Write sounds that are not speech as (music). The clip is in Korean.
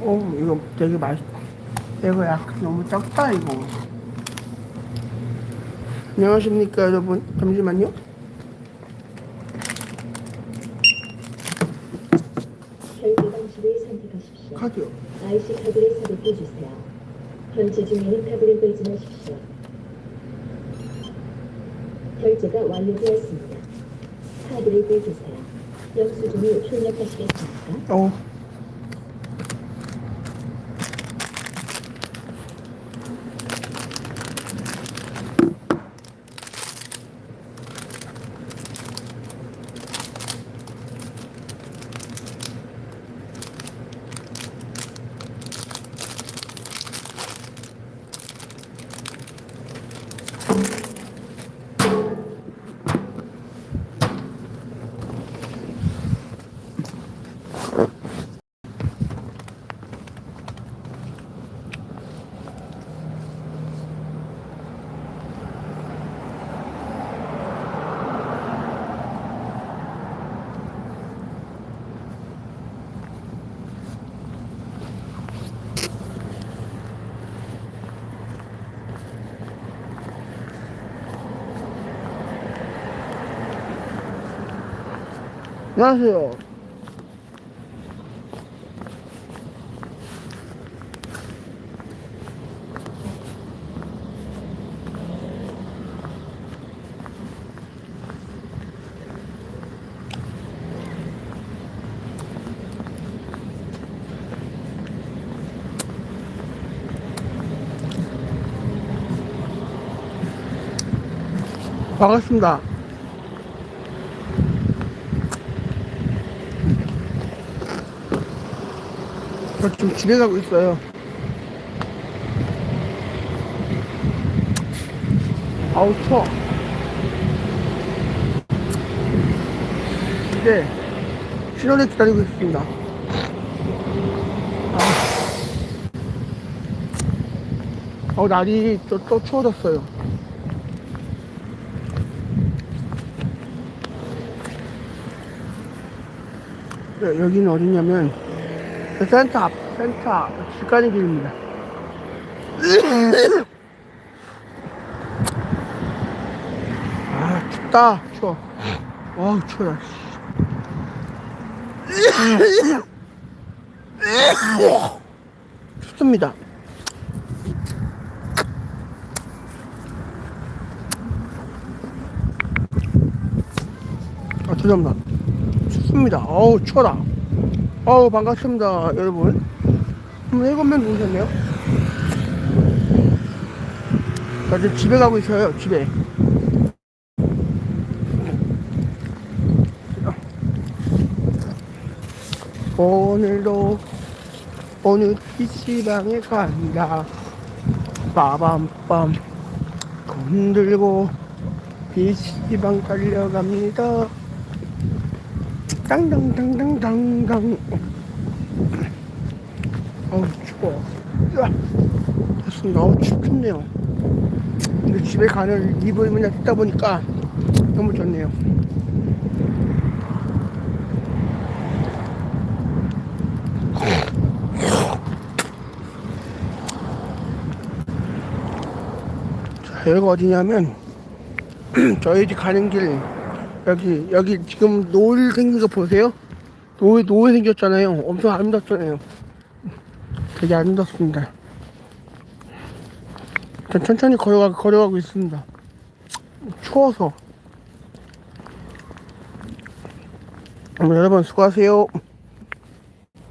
어, 이거 되게 맛있다. 이거 약간 너무 적다, 이거. 안녕하십니까, 여러분. 잠시만요. 결제 방식을 선택하십시오. 카드요. IC 카드를 삽입해 주세요. 현재 중에는 카드를 빼지 마십시오. 결제가 완료되었습니다. 카드를 빼주세요. 영수증을 출력하시겠습니까? 어. 안녕하세요. 반갑습니다. 저 지금 집에 가고 있어요. 아우, 추워. 이제 신호를 기다리고 있습니다. 아, 우 날이 또, 또 추워졌어요. 여- 여기는 어디냐면, 그 센터 앞, 센터 앞, 길 가는 길입니다. 아, 춥다, 추워. 와우, 추워라, 씨. 춥습니다. 아, 죄송합니다. 춥습니다. 어우, 추워라. 어우, 반갑습니다, 여러분. 명 오셨네요. 저 지금 집에 가고 있어요, 집에. 오늘도 오늘 PC방에 간다. 빠밤빰. 돈 들고 PC방 달려갑니다. 땅땅땅땅땅땅. 어우, 추워. 으아. 됐습니다. 어우, 춥겠네요. 근데 집에 가는 이불 그냥 듣다 보니까 너무 좋네요. 자, 여기가 어디냐면, (clears throat) 저희 집 가는 길, 여기, 여기 지금 노을 생긴 거 보세요? 노을, 노을 생겼잖아요. 엄청 아름답잖아요. 되게 아름답습니다. 전 천천히 걸어가, 걸어가고 있습니다. 추워서. 오늘 여러분 수고하세요.